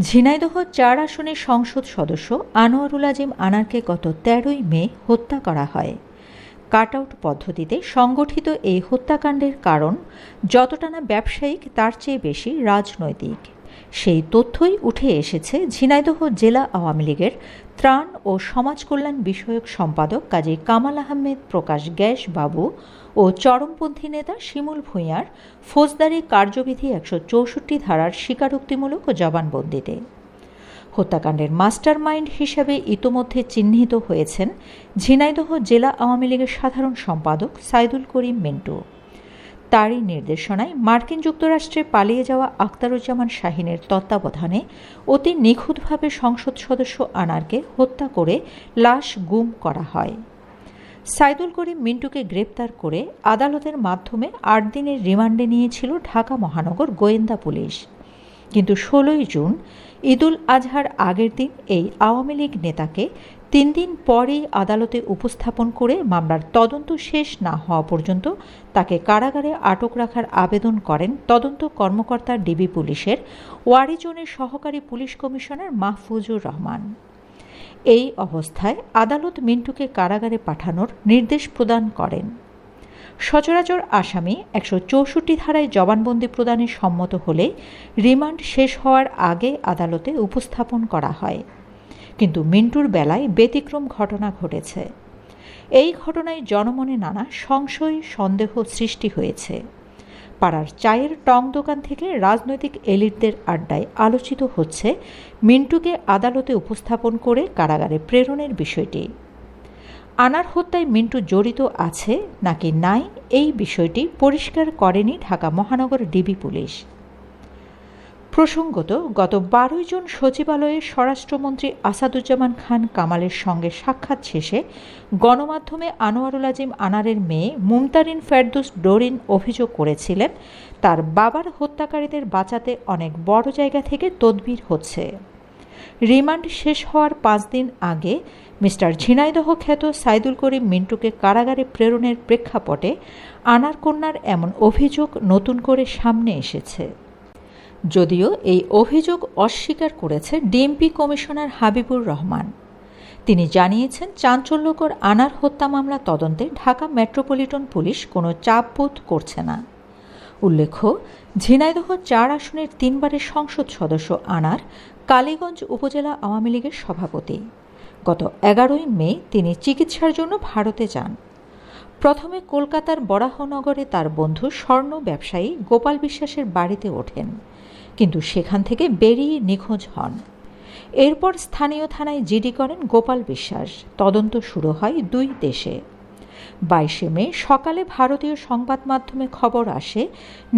ঝিনাইদহ চার আসনের সংসদ সদস্য আনোয়ারুল আজিম আনারকে গত তেরোই মে হত্যা করা হয়। কাটআউট পদ্ধতিতে সংগঠিত এই হত্যাকাণ্ডের কারণ, যতটা না ব্যবসায়িক, তার চেয়ে বেশি রাজনৈতিক। সেই তথ্যই উঠে এসেছে ঝিনাইদহ জেলা আওয়ামী লীগের ত্রাণ ও সমাজ কল্যাণ বিষয়ক সম্পাদক কাজী কামাল আহমেদ প্রকাশ গ্যাস বাবু ও চরমপন্থী নেতা শিমুল ভূঁইয়ার ফৌজদারি কার্যবিধি একশো চৌষট্টি ধারার স্বীকারোক্তিমূলক জবানবন্দিতে। হত্যাকাণ্ডের মাস্টার মাইন্ড হিসেবে ইতোমধ্যে চিহ্নিত হয়েছেন ঝিনাইদহ জেলা আওয়ামী লীগের সাধারণ সম্পাদক সাইদুল করিম মিন্টু। তারই নির্দেশনায় মার্কিন যুক্তরাষ্ট্রে পালিয়ে যাওয়া আখতারুজ্জামান শাহিনের তত্ত্বাবধানে অতি নিখুঁতভাবে সংসদ সদস্য আনারকে হত্যা করে লাশ গুম করা হয়। সাইদুল করিম মিন্টুকে গ্রেপ্তার করে আদালতের মাধ্যমে আট দিনের রিমান্ডে নিয়েছিল ঢাকা মহানগর গোয়েন্দা পুলিশ। কিন্তু ষোলোই জুন, ঈদুল আজহার আগের দিন এই আওয়ামী লীগ নেতাকে তিন দিন পরেই আদালতে উপস্থাপন করে মামলার তদন্ত শেষ না হওয়া পর্যন্ত তাকে কারাগারে আটক রাখার আবেদন করেন তদন্ত কর্মকর্তা ডিবি পুলিশের ওয়ারিজনের সহকারী পুলিশ কমিশনার মাহফুজুর রহমান। এই অবস্থায় আদালত মিন্টুকে কারাগারে পাঠানোর নির্দেশ প্রদান করেন। সচরাচর আসামি একশো চৌষট্টি ধারায় জবানবন্দি প্রদানে সম্মত হলে রিমান্ড শেষ হওয়ার আগে আদালতে উপস্থাপন করা হয়। কিন্তু মিন্টুর বেলায় ব্যতিক্রম ঘটনা ঘটেছে। এই ঘটনায় জনমনে নানা সংশয়, সন্দেহ সৃষ্টি হয়েছে। পাড়ার চায়ের টং দোকান থেকে রাজনৈতিক এলিটদের আড্ডায় আলোচিত হচ্ছে মিন্টুকে আদালতে উপস্থাপন করে কারাগারে প্রেরণের বিষয়টি। আনার হত্যায় মিন্টু জড়িত আছে নাকি নাই এই বিষয়টি পরিষ্কার করেনি ঢাকা মহানগর ডিবি পুলিশ। প্রসঙ্গত, গত বারোই জুন সচিবালয়ে স্বরাষ্ট্রমন্ত্রী আসাদুজ্জামান খান কামালের সঙ্গে সাক্ষাৎ শেষে গণমাধ্যমে আনোয়ারুল আজিম আনারের মেয়ে মুমতারিন ফেরদুস ডোরিন অভিযোগ করেছিলেন, তার বাবার হত্যাকারীদের বাঁচাতে অনেক বড় জায়গা থেকে তদবির হচ্ছে। রিমান্ড শেষ হওয়ার পাঁচ দিন আগে মিস্টার ঝিনাইদহ খ্যাত সাইদুল করিম মিন্টুকে কারাগারে প্রেরণের প্রেক্ষাপটে আনার কন্যার এমন অভিযোগ নতুন করে সামনে এসেছে। যদিও এই অভিযোগ অস্বীকার করেছে ডিএমপি কমিশনার হাবিবুর রহমান। তিনি জানিয়েছেন, চাঞ্চল্যকর আনার হত্যা মামলা তদন্তে ঢাকা মেট্রোপলিটন পুলিশ কোনো চাপ বোধ করছে না। উল্লেখ্য, ঝিনাইদহ চার আসনের তিনবারের সংসদ সদস্য আনার কালীগঞ্জ উপজেলা আওয়ামী লীগের সভাপতি। গত এগারোই মে তিনি চিকিৎসার জন্য ভারতে যান। প্রথমে কলকাতার বরাহনগরে তার বন্ধু স্বর্ণ ব্যবসায়ী গোপাল বিশ্বাসের বাড়িতে ওঠেন, কিন্তু সেখান থেকে বেরিয়ে নিখোঁজ হন। এরপর স্থানীয় থানায় জিডি করেন গোপাল বিশ্বাস। তদন্ত শুরু হয় দুই দেশে। বাইশে মে সকালে ভারতীয় সংবাদ মাধ্যমে খবর আসে,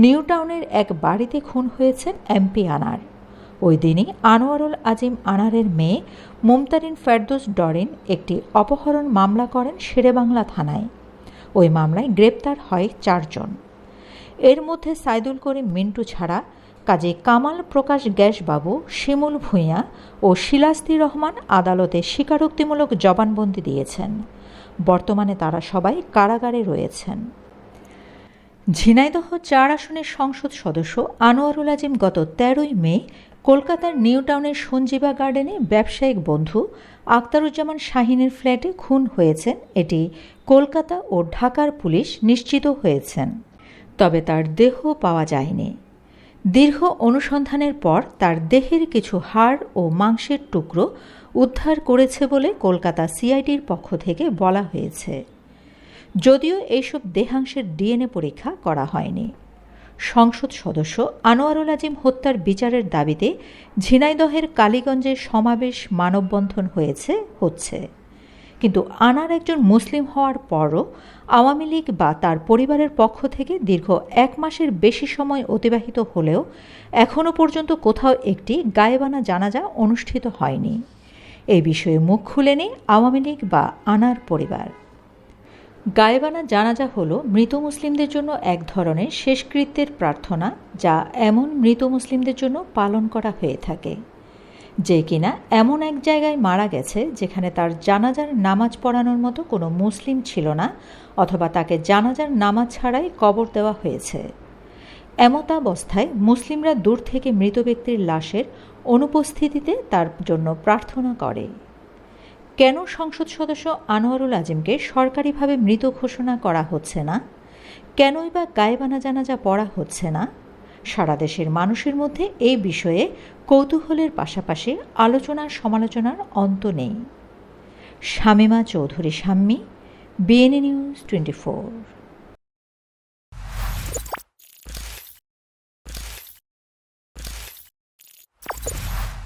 নিউটাউনের এক বাড়িতে খুন হয়েছেন এমপি আনার। ওই দিনই আনোয়ারুল আজিম আনারের মেয়ে মুমতারিন ফেরদোস ডরেন একটি অপহরণ মামলা করেন শেরেবাংলা থানায়। ওই মামলায় গ্রেপ্তার হয় চারজন। এর মধ্যে সাইদুল করিম মিন্টু ছাড়া কাজে কামাল প্রকাশ গ্যাসবাবু, শিমুল ভূঁইয়া ও শিলাস্তি রহমান আদালতে স্বীকারোক্তিমূলক জবানবন্দি দিয়েছেন। বর্তমানে তারা সবাই কারাগারে রয়েছেন। ঝিনাইদহ চার আসনের সংসদ সদস্য আনোয়ারুল আজিম গত তেরোই মে কলকাতার নিউ টাউনের সঞ্জীবা গার্ডেনে ব্যবসায়িক বন্ধু আক্তারুজ্জামান শাহিনের ফ্ল্যাটে খুন হয়েছেন। এটি কলকাতা ও ঢাকার পুলিশ নিশ্চিত হয়েছেন। তবে তার দেহ পাওয়া যায়নি। দীর্ঘ অনুসন্ধানের পর তার দেহের কিছু হাড় ও মাংসের টুকরো উদ্ধার করেছে বলে কলকাতা সিআইডির পক্ষ থেকে বলা হয়েছে। যদিও এইসব দেহাংশের ডিএনএ পরীক্ষা করা হয়নি। সংসদ সদস্য আনোয়ারুল আজিম হত্যার বিচারের দাবিতে ঝিনাইদহের কালীগঞ্জে সমাবেশ মানববন্ধন হয়েছে, হচ্ছে। কিন্তু আনার একজন মুসলিম হওয়ার পরও আওয়ামী লীগ বা তার পরিবারের পক্ষ থেকে দীর্ঘ এক মাসের বেশি সময় অতিবাহিত হলেও এখনও পর্যন্ত কোথাও একটি গায়েবানা জানাজা অনুষ্ঠিত হয়নি। এই বিষয়ে মুখ খুলেনি আওয়ামী লীগ বা আনার পরিবার। গায়েবানা জানাজা হলো মৃত মুসলিমদের জন্য এক ধরনের শেষকৃত্যের প্রার্থনা যা এমন মৃত মুসলিমদের জন্য পালন করা হয়ে থাকে। যে কিনা এমন এক জায়গায় মারা গেছে যেখানে তার জানাজার নামাজ পড়ানোর মতো কোনো মুসলিম ছিল না অথবা তাকে জানাজার নামাজ ছাড়াই কবর দেওয়া হয়েছে। এমতাবস্থায় মুসলিমরা দূর থেকে মৃত ব্যক্তির লাশের অনুপস্থিতিতে তার জন্য প্রার্থনা করে। কেন সংসদ সদস্য আনোয়ারুল আজিমকে সরকারিভাবে মৃত ঘোষণা করা হচ্ছে না? কেনই বা গায়েবানা জানাজা পড়া হচ্ছে না? সারা দেশের মানুষের মধ্যে এই বিষয়ে কৌতূহলের পাশাপাশি আলোচনার সমালোচনার অন্ত নেই। Shamima Chowdhury Shammi BNA news twenty four.